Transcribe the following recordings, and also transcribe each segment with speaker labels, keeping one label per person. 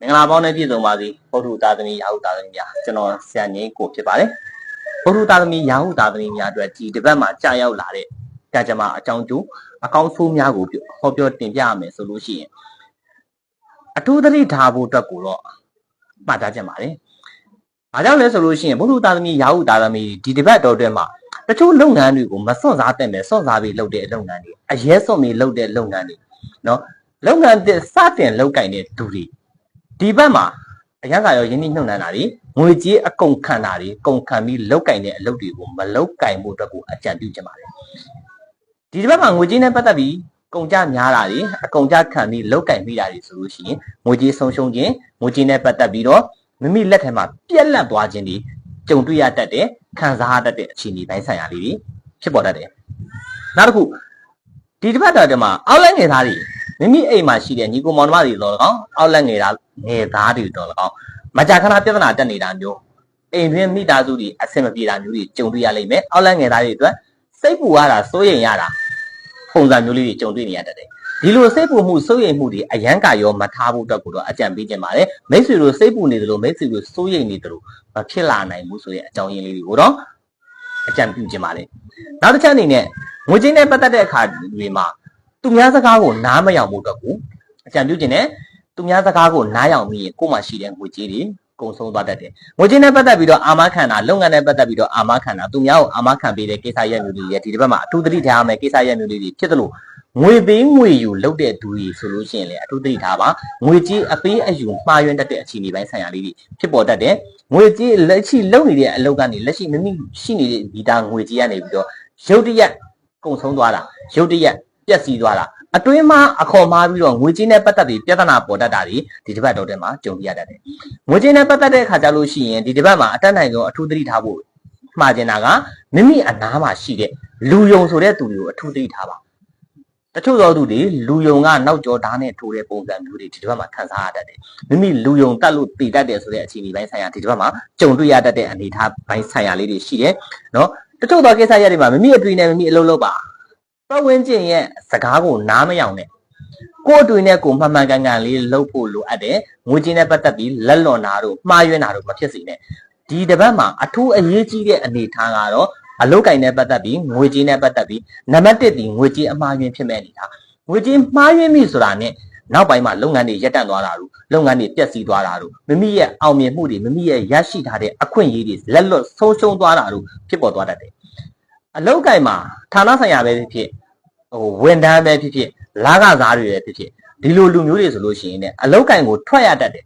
Speaker 1: မင်္ဂလာပေါင်းနဲ့ပြည့်စုံပါစေဘုထုသာသမီရာဟုသာသမီများကျွန်တော်ဆရာငိမ့်ကိုဖြစ်ပါတယ်ဘုထုသာသမီရာဟုသာသမီများအတွက်ဒီတစ်ပတ်မှာကြာရောက်လာတဲ့ကံကြမ္မာအကြောင်းကျိုးအကောင်းဆိုးများကိုပြောဟောပြောတင်ပြရမယ်ဆိုလို့ရှိရင်အထူးသတိထားဖို့အတွက်ကိုတော့မှတ်သားကြပါတယ်။ဘာကြောင့်လဲဆိုလို့ရှိရင်ဘုထုသာသမီရာဟုသာသမီဒီတစ်ပတ်တော်အတွင်းမှာတချို့လုပ်ငန်းတွေကိုမစွန့်စားတဲ့မယ်စွန့်စားပြီးလုပ်တဲ့လုပ်ငန်းတွေအရဲစွန့်ပြီးလုပ်တဲ့လုပ်ငန်းတွေနော်လုပ်ငန်းတဲ့စတင်လုပ်ကင်တဲ့သူတွေ ဒီဘက်မှာအရန်ကရောယင်းနှိမ့်နှုတ်နှံတာတွေငွေကြေးအကုန်ခံတာတွေကုန်ခံပြီးလောက်ကင်တဲ့အလုပ်တွေကိုမလောက်ကင်ဖို့အတွက်ကိုအကြံပြုချင်ပါတယ်ဒီတစ်ဘက်မှာငွေကြေးနဲ့ပတ်သက်ပြီးကုန်ကြများတာတွေအကုန်ကြခံပြီးလောက်ကင်မိတာတွေဆိုလို့ရှိရင်ငွေကြေးဆုံးရှုံးခြင်းငွေကြေးနဲ့ပတ်သက်ပြီးတော့မိမိလက်ထဲမှာပြက်လက်သွားခြင်းတွေကြုံတွေ့ရတတ်တဲ့ခံစားရတတ်တဲ့အခြေအနေတိုင်းဆိုင်ရာလေးတွေဖြစ်ပေါ်တတ်တယ်နောက်တစ်ခုဒီတစ်ပတ်တော်တည်းမှာအောက်လိုက်ငယ်သားတွေ မိမိအိမ်မှာရှိတဲ့ညီကိုမောင်နှမတွေတော့ကောင်းအောက်လက်ငယ်သားငယ်သားတွေတော့ကောင်းမကြာခဏပြဿနာတက်နေတာမျိုးအိမ်တွင်းမိသားစုတွေအဆင်မပြေတာမျိုးတွေကြုံတွေ့ရလိမ့်မယ်အောက်လက်ငယ်သားတွေအတွက်စိတ်ပူရတာစိုးရိမ်ရတာပုံစံမျိုးလေးတွေကြုံတွေ့နေရတတ်တယ်ဒီလိုစိတ်ပူမှုစိုးရိမ်မှုတွေအရန်ကရောမထားဖို့အတွက်ကိုတော့အကြံပေးခြင်းပါတယ်မိတ်ဆွေတို့စိတ်ပူနေသလိုမိတ်ဆွေတို့စိုးရိမ်နေသလိုမဖြစ်လာနိုင်ဘူးဆိုတဲ့အကြောင်းရင်းလေးတွေကိုတော့အကြံပြုခြင်းပါတယ်နောက်တစ်ချက်အနေနဲ့ငွေကြေးနဲ့ပတ်သက်တဲ့အခါတွေမှာ သူများစကားကိုနားမယောင်ဖို့အတွက်ကိုအကြံပြုခြင်းနဲ့သူများစကားကိုနားယောင်ပြီးရင်ကိုယ်မှရှိတဲ့ငွေကြေးတွေကုန်ဆုံးသွားတတ်တယ်။ငွေကြေးနဲ့ပတ်သက်ပြီးတော့အာမခံတာလုပ်ငန်းနဲ့ပတ်သက်ပြီးတော့အာမခံတာသူများကိုအာမခံပေးတဲ့ကိစ္စရပ်မျိုးတွေရဲ့ဒီတစ်ပတ်မှာအထူးသတိထားရမယ့်ကိစ္စရပ်မျိုးလေးတွေဖြစ်သလိုငွေပေးငွေယူလုပ်တဲ့သူတွေဆိုလို့ရှိရင်လည်းအထူးသတိထားပါငွေကြေးအပေးအယူမှားယွင်းတတ်တဲ့အခြေအနေပိုင်းဆိုင်ရာလေးတွေဖြစ်ပေါ်တတ်တယ်။ငွေကြေးလက်ရှိလုပ်နေတဲ့အလုပ်ကနေလက်ရှိမိမိရှိနေတဲ့ဒီတာငွေကြေးကနေပြီးတော့ရုတ်တရက်ကုန်ဆုံးသွားတာရုတ်တရက် ပျက်စီးသွားတာအတွင်းမှာအခေါ်မှားပြီးတော့ငွေကြေးနဲ့ပတ်သက်ပြီးပြဿနာပေါ်တတ်တာတွေဒီတစ်ပတ်တော့တဲ့မှာကြုံရတတ်တယ်။ငွေကြေးနဲ့ပတ်သက်တဲ့အခါကျလို့ရှိရင်ဒီတစ်ပတ်မှာအတက်နိုင်ဆုံးအထူးသတိထားဖို့မှားကျင်တာကမိမိအနားမှာရှိတဲ့လူယုံဆိုတဲ့သူတွေကိုအထူးသတိထားပါ။တချို့သောသူတွေလူယုံကနောက်ကျောဓာတ်နဲ့ထိုးတဲ့ပုံစံမျိုးတွေဒီတစ်ပတ်မှာခံစားရတတ်တယ်။မိမိလူယုံတက်လို့တည်တတ်တယ်ဆိုတဲ့အခြေအနေပိုင်းဆိုင်ရာဒီတစ်ပတ်မှာကြုံတွေ့ရတတ်တဲ့အနေအထားပိုင်းဆိုင်ရာလေးတွေရှိတယ်။နော်တချို့သောကိစ္စရပ်တွေမှာမိမိအတွေ့နဲ့မိမိအလုပ်လုပ်ပါ ပတ်ဝန်းကျင်ရဲ့စကားကိုနားမယောင်နဲ့ကိုယ့်အတွေ့နဲ့ကိုယ်မှန်မှန်ကန်ကန်လေးလုပ်ဖို့လိုအပ်တယ်ငွေကြေးနဲ့ပတ်သက်ပြီးလက်လွန်တာတို့မှားယွင်းတာတို့မဖြစ်စေနဲ့ဒီတစ်ပတ်မှာအထူးအရေးကြီးတဲ့အနေအထားကတော့အလုတ်ကင်နဲ့ပတ်သက်ပြီးငွေကြေးနဲ့ပတ်သက်ပြီးနံပါတ်1ဒီငွေကြေးအမှားယွင်းဖြစ်မဲ့အနေအထားငွေကြေးမှားယွင်းပြီဆိုတာနဲ့နောက်ပိုင်းမှာလုပ်ငန်းတွေရပ်တန့်သွားတာတို့လုပ်ငန်းတွေပျက်စီးသွားတာတို့မိမိရဲ့အောင်မြင်မှုတွေမိမိရဲ့ရရှိထားတဲ့အခွင့်အရေးတွေလက်လွတ်ဆုံးရှုံးသွားတာတို့ဖြစ်ပေါ်သွားတတ်တယ်အလုတ်ကင်မှာဌာနဆိုင်ရာပဲဖြစ်ဖြစ် ဟိုဝန်ထမ်းပဲဖြစ်ဖြစ်လာကစားတွေပဲဖြစ်ဖြစ်ဒီလိုလူမျိုးတွေဆိုလို့ရှိရင်ねအလောက်ကင်ကိုထွက်ရတတ်တယ်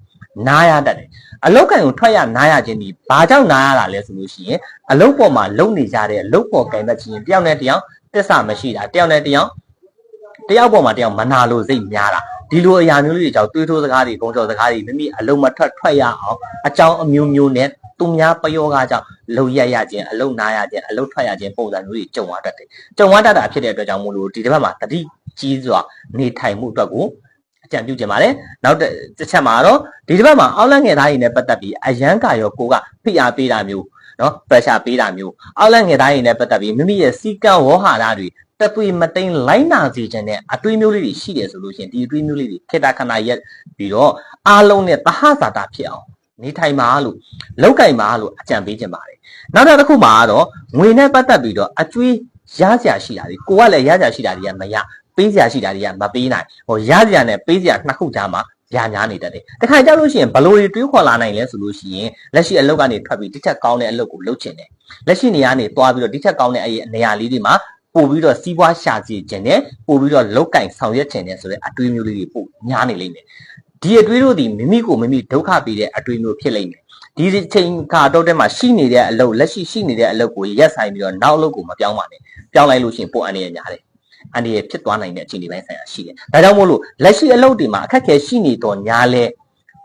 Speaker 1: နားရတတ်တယ်အလောက်ကင်ကိုထွက်ရနားရခြင်းဒီဘာကြောင့်နားရတာလဲဆိုလို့ရှိရင်အလောက်ပေါ်မှာလုံနေကြတဲ့အလောက်ပေါ်ကင်သက်ခြင်းတယောက်နဲ့တယောက်တစ္ဆာမရှိတာတယောက်နဲ့တယောက်တယောက်ပေါ်မှာတယောက်မနာလို့စိတ်များတာဒီလိုအရာမျိုးလေးတွေကြောင့်တွေးထိုးစကားတွေဂုံစော်စကားတွေမိမိအလုံးမထွက်ထွက်ရအောင်အကြောင်းအမျိုးမျိုးနဲ့ သူများပယောကားကြောင့်လုံရရခြင်းအလုံနာရခြင်းအလုံထွက်ရခြင်းပုံစံမျိုးတွေကြုံရတတ်တယ်ကြုံရတတ်တာဖြစ်တဲ့အတွက်ကြောင့်မို့လို့ဒီတစ်ပတ်မှာတတိကြီးစွာနေထိုင်မှုအတွက်ကိုအကြံပြုခြင်းပါတယ်နောက်တစ်ချက်မှာတော့ဒီတစ်ပတ်မှာအောက်လန့်ငယ်သားတွေနဲ့ပတ်သက်ပြီးအရန်ကရောကိုကဖိအားပေးတာမျိုးနော် pressure ပေးတာမျိုးအောက်လန့်ငယ်သားတွေနဲ့ပတ်သက်ပြီးမိမိရဲ့စီကံဝေါဟာရတွေတပွေမသိမ်းလိုက်နာစေခြင်းနဲ့အတွေးမျိုးလေးတွေရှိတယ်ဆိုလို့ရှိရင်ဒီအတွေးမျိုးလေးတွေခေတ္တခဏရက်ပြီးတော့အားလုံးနဲ့သဟဇာတာဖြစ်အောင် နေထိုင်ပါလို့လောက်ကင်ပါလို့အကြံပေးခြင်းပါတယ်နောက်တစ်ခုမှာကတော့ငွေနဲ့ပတ်သက်ပြီးတော့အကျွေးရစရာရှိတာဒီကိုကလည်းရစရာရှိတာတွေကမရပေးစရာရှိတာတွေကမပေးနိုင်ဟိုရစရာနဲ့ပေးစရာနှစ်ခုကြားမှာရများနေတတ်တယ်တခါကြောက်လို့ရှိရင်ဘလို့တွေတွေးခေါ်လာနိုင်လဲဆိုလို့ရှိရင်လက်ရှိအလုပ်ကနေထွက်ပြီးတစ်ချက်ကောင်းတဲ့အလုပ်ကိုလုပ်ချင်တယ်လက်ရှိနေရာနေသွားပြီးတော့ဒီချက်ကောင်းတဲ့အရေးနေရာလေးတွေမှာပို့ပြီးတော့စီးပွားရှာစီခြင်းနဲ့ပို့ပြီးတော့လောက်ကင်ဆောင်ရွက်ခြင်းနဲ့ဆိုတဲ့အတွေးမျိုးလေးတွေပို့ညားနေလိမ့်မယ် ဒီအတွေးတို့ဒီမိမိကိုမိမိဒုက္ခပေးတဲ့အတွေးမျိုးဖြစ်လိမ့်မယ်ဒီချိန်ကတော့တဲ့မှာရှိနေတဲ့အလုပ်လက်ရှိရှိနေတဲ့အလုပ်ကိုရက်ဆိုင်ပြီးတော့နောက်အလုပ်ကိုမပြောင်းပါနဲ့ပြောင်းလိုက်လို့ရှိရင်ပို့အနေရညာတယ်အန္တရာယ်ဖြစ်သွားနိုင်တဲ့အခြေအနေပိုင်းဆိုင်ရာရှိတယ်ဒါကြောင့်မို့လို့လက်ရှိအလုပ်တွေမှာအခက်အခဲရှိနေတော့ညာလဲ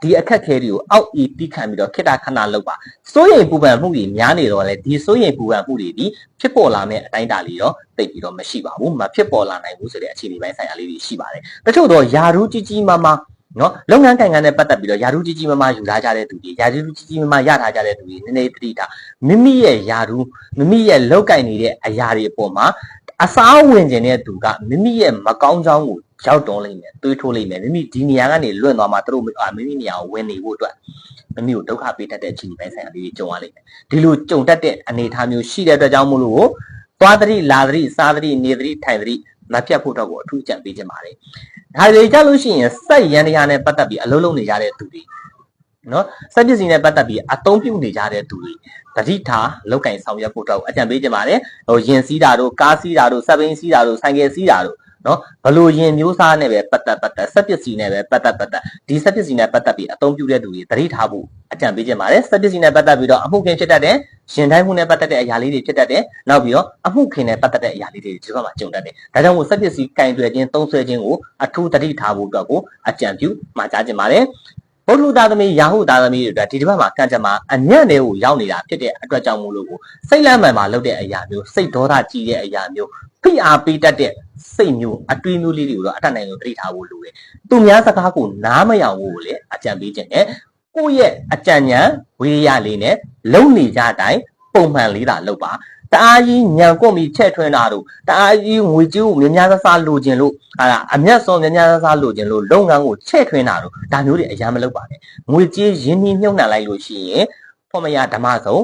Speaker 1: ဒီအခက်ခဲတွေကိုအောက်အီတီးခံပြီးတော့ခိတာခဏလောက်ပါစိုးရိမ်ပူပန်မှုတွေများနေတော့လေဒီစိုးရိမ်ပူပန်မှုတွေဒီဖြစ်ပေါ်လာမယ့်အတိုင်းအတာလေးတော့သိပြီးတော့မရှိပါဘူးမဖြစ်ပေါ်လာနိုင်ဘူးဆိုတဲ့အခြေအနေပိုင်းဆိုင်ရာလေးတွေရှိပါတယ်တချို့တော့ယာရူးကြီးကြီးမားမား နော်လုပ်ငန်းကိုင်ငန်းနဲ့ပတ်သက်ပြီးတော့ယာရူးကြီးကြီးမားမားယူလာကြတဲ့သူတွေယာရူးကြီးကြီးမားမားရထားကြတဲ့သူတွေနည်းနည်းတတိတာမိမိရဲ့ယာရူးမိမိရဲ့လောက်ကင်နေတဲ့အရာတွေအပေါ်မှာအစားဝင်ခြင်းတဲ့သူကမိမိရဲ့မကောင်းကြောင်းကိုရောက်တော်လိမ့်မယ်တွေးထိုးလိမ့်မယ်မိမိဒီနေရာကနေလွင့်သွားမှသူတို့အာမိမိနေရာကိုဝင်နေဖို့အတွက်မိမိကိုဒုက္ခပေးတတ်တဲ့အခြေအနေပိုင်းဆိုင်ရာလေးတွေကြုံရလိမ့်မယ်ဒီလိုကြုံတတ်တဲ့အနေအထားမျိုးရှိတဲ့အတွက်ကြောင့်မို့လို့သွားသတိလာသတိစားသတိနေသတိထိုင်သတိ မပြတ်ဖို့တော့ကိုအထူးကြံပေးခြင်းပါတယ်ဒါတွေကြလို့ရှိရင်စက်ရန်တရားနဲ့ပတ်သက်ပြီးအလုံးလုံးနေကြတဲ့သူတွေနော်စက်ပစ္စည်းနဲ့ပတ်သက်ပြီးအသုံးပြုနေကြတဲ့သူတွေတတိထားလောက်ကင်ဆောင်ရွက်ဖို့တော့အကြံပေးခြင်းပါတယ်ဟိုရင်စီးတာတို့ကားစီးတာတို့စက်ဘင်းစီးတာတို့ဆိုင်ကယ်စီးတာတို့ နော်ဘလို့ရင်မျိုးစားနဲ့ပဲပတ်သက်ပတ်သက်စက်ပစ္စည်းနဲ့ပဲပတ်သက်ပတ်သက်ဒီစက်ပစ္စည်းနဲ့ပတ်သက်ပြီးအသုံးပြုတဲ့သူတွေတတိထားဖို့အကြံပေးခြင်းပါတယ်စက်ပစ္စည်းနဲ့ပတ်သက်ပြီးတော့အမှုခင်ဖြစ်တတ်တဲ့ရှင်တိုင်းမှုနဲ့ပတ်သက်တဲ့အရာလေးတွေဖြစ်တတ်တယ်နောက်ပြီးတော့အမှုခင်နဲ့ပတ်သက်တဲ့အရာလေးတွေဒီဘက်မှာကြုံတတ်တယ်ဒါကြောင့်မို့စက်ပစ္စည်းကင်တွယ်ခြင်းသုံးဆွဲခြင်းကိုအထူးတတိထားဖို့အတွက်ကိုအကြံပြုမှာကြားခြင်းပါတယ်ဘုဒ္ဓသားသမီးယာဟုသားသမီးတွေအတွက်ဒီတစ်ပတ်မှာကံကြမ္မာအညံ့တွေကိုရောက်နေတာဖြစ်တဲ့အတွက်ကြောင့်မို့လို့ကိုစိတ်လမ်းမှန်မှာလုပ်တဲ့အရာမျိုးစိတ်ဒေါသကြီးတဲ့အရာမျိုးဖိအားပေးတတ်တဲ့ စိတ်မျိုးအတွေးမျိုးလေးတွေကိုတော့အတတ်နိုင်ဆုံးသတိထားဖို့လိုတယ်။သူများစကားကိုနားမယောင်ဖို့ကိုလည်းအကြံပေးခြင်းနဲ့ကိုယ့်ရဲ့အကြံဉာဏ်ဝေရလေးနဲ့လုံနေကြတိုင်းပုံမှန်လေးသာလုပ်ပါတအားကြီးညံကွတ်ပြီးချက်ထွင်းတာတို့တအားကြီးငွေကြေးကိုများများဆဆလိုချင်လို့ဟာအမျက်စောများများဆဆလိုချင်လို့လုပ်ငန်းကိုချက်ထွင်းတာတို့ဒါမျိုးတွေအများမလုပ်ပါနဲ့ငွေကြေးရင်းနှီးမြှုပ်နှံလိုက်လို့ရှိရင်ဖော်မရဓမ္မဆုံး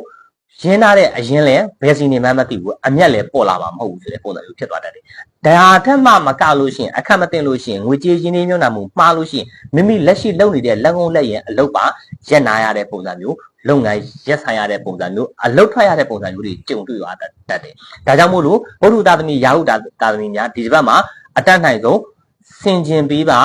Speaker 1: ရင်းထားတဲ့အရင်လဲဘယ်စီနေမှမသိဘူးအမျက်လည်းပေါ်လာမှာမဟုတ်ဘူးဆိုတဲ့ပုံစံမျိုးဖြစ်သွားတတ်တယ်။ဒါထက်မှမကလို့ရှိရင်အခက်မတင်လို့ရှိရင်ငွေကြေးရင်းနှီးမြှုပ်နှံမှုမှားလို့ရှိရင်မိမိလက်ရှိလုပ်နေတဲ့လက်ကုန်းလက်ရင်အလုပ်ပါရက်နာရတဲ့ပုံစံမျိုးလုပ်ငန်းရက်ဆိုင်ရတဲ့ပုံစံမျိုးအလုပ်ထွက်ရတဲ့ပုံစံမျိုးတွေကြုံတွေ့ရတတ်တယ်။ဒါကြောင့်မို့လို့ဘုရုသားသမီးရာဟုသားသမီးများဒီတစ်ပတ်မှာအတတ်နိုင်ဆုံးစင်ကျင်ပေးပါ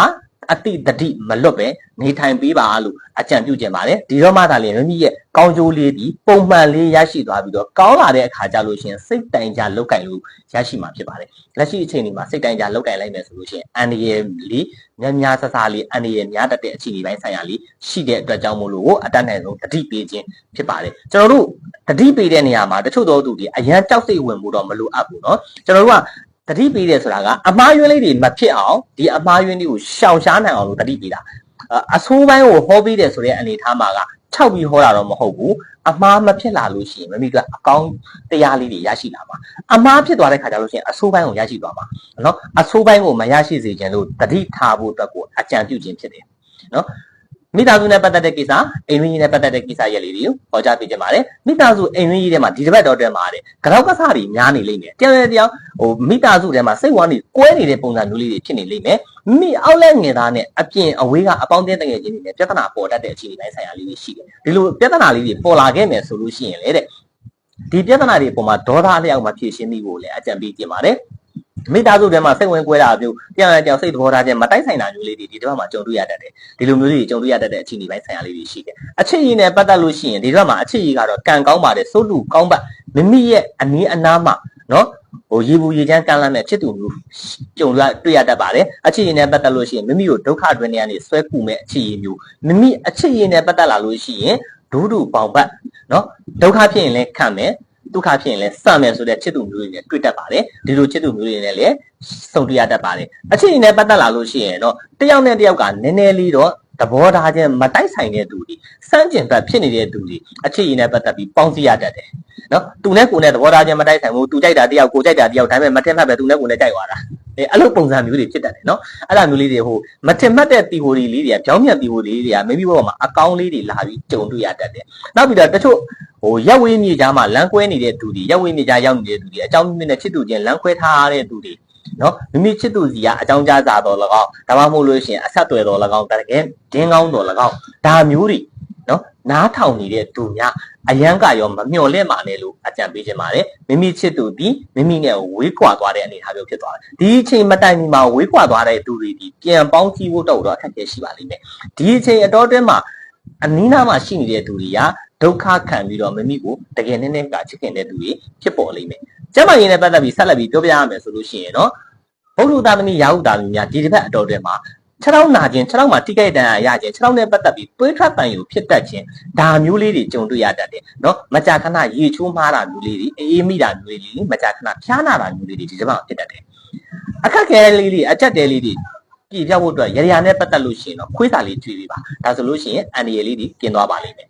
Speaker 1: အတိတတိမလွတ်ပဲနေထိုင်ပေးပါလို့အကြံပြုခြင်းပါတယ်ဒီတော့မှသာလေမိမိရဲ့ကောင်းကျိုးလေးဒီပုံမှန်လေးရရှိသွားပြီးတော့ကောင်းလာတဲ့အခါကျလို့ရှိရင်စိတ်တိုင်ကြလောက်ကင်လို့ရရှိမှာဖြစ်ပါတယ်လက်ရှိအချိန်ဒီမှာစိတ်တိုင်ကြလောက်ကင်လိုက်မယ်ဆိုလို့ရှိရင်အန်ဒီရဲ့လေးများများဆဆလေးအန်ဒီရဲ့များတတ်တဲ့အခြေအနေပိုင်းဆိုင်ရာလေးရှိတဲ့အတွက်ကြောင့်မို့လို့အတတ်နိုင်ဆုံးတတိပေးခြင်းဖြစ်ပါတယ်ကျွန်တော်တို့တတိပေးတဲ့နေရာမှာတချို့သောသူတွေအရန်ကြောက်စိတ်ဝင်မှုတော့မလိုအပ်ဘူးเนาะကျွန်တော်တို့က တတိပေးတယ်ဆိုတာကအမားယွင်းလေးတွေမဖြစ်အောင်ဒီအမားယွင်းတွေကိုရှောင်ရှားနိုင်အောင်လို့တတိပေးတာအဆိုးပိုင်းကိုဟောပေးတယ်ဆိုတဲ့အနေထားမှာကခြောက်ပြီးဟောတာတော့မဟုတ်ဘူးအမားမဖြစ်လာလို့ရှိရင်မမိကအကောင်းတရားလေးတွေရရှိလာမှာအမားဖြစ်သွားတဲ့ခါကျလို့ရှိရင်အဆိုးပိုင်းကိုရရှိသွားမှာနော်အဆိုးပိုင်းကိုမရရှိစေခြင်းလို့တတိထားဖို့အတွက်ကိုအကြံပြုခြင်းဖြစ်တယ်နော် မိသားစုနဲ့ပတ်သက်တဲ့ကိစ္စအိမ်ဝင်းကြီးနဲ့ပတ်သက်တဲ့ကိစ္စရက်လေးတွေကိုဟောကြားပေးခြင်းပါတယ်မိသားစုအိမ်ဝင်းကြီးထဲမှာဒီတစ်ပတ်တော့တွဲမှာတဲ့ကြောက်ကစားတွေများနေလိမ့်မယ်တယောက်တယောက်ဟိုမိသားစုထဲမှာစိတ်ဝမ်းတွေကွဲနေတဲ့ပုံစံမျိုးလေးတွေဖြစ်နေလိမ့်မယ်မိအောက်လက်ငယ်သားနဲ့အပြင်အဝေးကအပေါင်းအသင်းတငယ်ချင်းတွေနဲ့ပြဿနာပေါ်တတ်တဲ့အခြေအနေတိုင်းဆိုင်ရာလေးတွေရှိတယ်ဒီလိုပြဿနာလေးတွေပေါ်လာခဲ့မယ်ဆိုလို့ရှိရင်လေတဲ့ဒီပြဿနာတွေအပေါ်မှာဒေါသအလျောက်မှာဖြည့်ရှင်းမိဖို့လည်းအကြံပေးခြင်းပါတယ် မိသားစုထဲမှာစိတ်ဝင်ကွဲတာမျိုးတရားနဲ့ကြောင်စိတ်သဘောထားခြင်းမတိုက်ဆိုင်တာမျိုးလေးတွေဒီတစ်ပတ်မှာကြုံတွေ့ရတတ်တယ်ဒီလိုမျိုးတွေကြုံတွေ့ရတတ်တဲ့အခြေအနေပိုင်းဆိုင်ရာလေးတွေရှိတယ်အချစ်ရည်နဲ့ပတ်သက်လို့ရှိရင်ဒီတစ်ပတ်မှာအချစ်ရည်ကတော့ကံကောင်းပါတယ်စိုးလူကောင်းပတ်မိမိရဲ့အနည်းအနားမှာနော်ဟိုရေဘူးရေချမ်းကမ်းလမ်းမဲ့ဖြစ်သူမျိုးကြုံရတွေ့ရတတ်ပါတယ်အချစ်ရည်နဲ့ပတ်သက်လို့ရှိရင်မိမိကိုဒုက္ခတွင်နေရနေဆွဲကူမဲ့အချစ်ရည်မျိုးမိမိအချစ်ရည်နဲ့ပတ်သက်လာလို့ရှိရင်ဒုဒုပေါင်ပတ်နော်ဒုက္ခဖြစ်ရင်လည်းခံမယ် ဒုက္ခဖြစ်ရင်လည်းစမယ်ဆိုတဲ့ချစ်သူမျိုးတွေနဲ့တွေ့တတ်ပါတယ်ဒီလိုချစ်သူမျိုးတွေနဲ့လည်းဆုံတွေ့ရတတ်ပါတယ်အချစ်ရင်နဲ့ပတ်သက်လာလို့ရှိရင်တော့တယောက်နဲ့တယောက်ကနည်းနည်းလေးတော့သဘောထားချင်းမတိုက်ဆိုင်တဲ့သူတွေစမ်းကျင်ဘက်ဖြစ်နေတဲ့သူတွေအချစ်ရင်နဲ့ပတ်သက်ပြီးပေါင်းစည်းရတတ်တယ်နော်သူနဲ့ကိုယ်နဲ့သဘောထားချင်းမတိုက်ဆိုင်ဘူးသူကြိုက်တာတယောက်ကိုကြိုက်တာတယောက်ဒါပေမဲ့မထင်မှတ်ပဲသူနဲ့ကိုယ်နဲ့ကြိုက်သွားတာ အဲအဲ့လိုပုံစံမျိုးတွေဖြစ်တတ်တယ်နော်အဲ့လိုမျိုးလေးတွေဟိုမထင်မှတ်တဲ့တီဟိုဒီလေးတွေကကြောင်းမြတ်တီဟိုဒီလေးတွေကမိမိဘဝမှာအကောင်းလေးတွေလာပြီးကြုံတွေ့ရတတ်တယ်နောက်ပြီးတော့တချို့ဟိုရက်ဝေးမြေကြားမှာလမ်းခွဲနေတဲ့သူတွေရက်ဝေးမြေကြားရောက်နေတဲ့သူတွေအကြောင်းမြင့်နဲ့ချစ်သူချင်းလမ်းခွဲထားတဲ့သူတွေနော်မိမိချစ်သူစီကအကြောင်းကြားစာတော်၎င်းဒါမှမဟုတ်လို့ရှိရင်အဆက်အသွယ်တော်၎င်းတကယ်ဒင်းကောင်းတော်၎င်းဒါမျိုးတွေ နော်နားထောင်နေတဲ့သူများအယံကရောမမျှော်လင့်ပါနဲ့လို့အကြံပေးခြင်းပါတယ်မိမိချစ်သူဒီမိမိနဲ့ဝေးကွာသွားတဲ့အနေအထားမျိုးဖြစ်သွားတယ်ဒီအချိန်မတိုင်မီမှာဝေးကွာသွားတဲ့သူတွေဒီပြန်ပေါင်းကြည့်ဖို့တော့တော့အခက်အခဲရှိပါလိမ့်မယ်ဒီအချိန်အတော်တွင်းမှာအနီးနားမှာရှိနေတဲ့သူတွေကဒုက္ခခံပြီးတော့မိမိကိုတကယ်နဲ့နဲ့ကချစ်ခင်တဲ့သူတွေဖြစ်ပေါ်လိမ့်မယ်ကျမရင်နဲ့ပတ်သက်ပြီးဆက်လက်ပြီးပြောပြရမယ်ဆိုလို့ရှိရင်တော့ဘုရုသားသမီးရာဟုသားသမီးများဒီတစ်ပတ်အတော်တွင်းမှာ ခြေထောက်နာခြင်းခြေထောက်မှာထိခိုက်ဒဏ်ရာရခြင်းခြေထောက်နဲ့ပတ်သက်ပြီးသွေးထွက်ပန်ယူဖြစ်တတ်ခြင်းဒါမျိုးလေးတွေကြုံတွေ့ရတတ်တယ်เนาะမကြာခဏရေချိုးမှားတာမျိုးလေးတွေအေးမိတာမျိုးလေးတွေမကြာခဏဖျားနာတာမျိုးလေးတွေဒီတစ်ပတ်ဖြစ်တတ်တယ်အခက်ခဲလေးတွေအကြက်တဲလေးတွေပြည်ပြဖို့အတွက်ရရနဲ့ပတ်သက်လို့ရှိရင်တော့ခွေးစာလေးကြွေးပေးပါဒါဆိုလို့ရှိရင်အန်ဒီရယ်လေးတွေกินသွားပါလိမ့်မယ်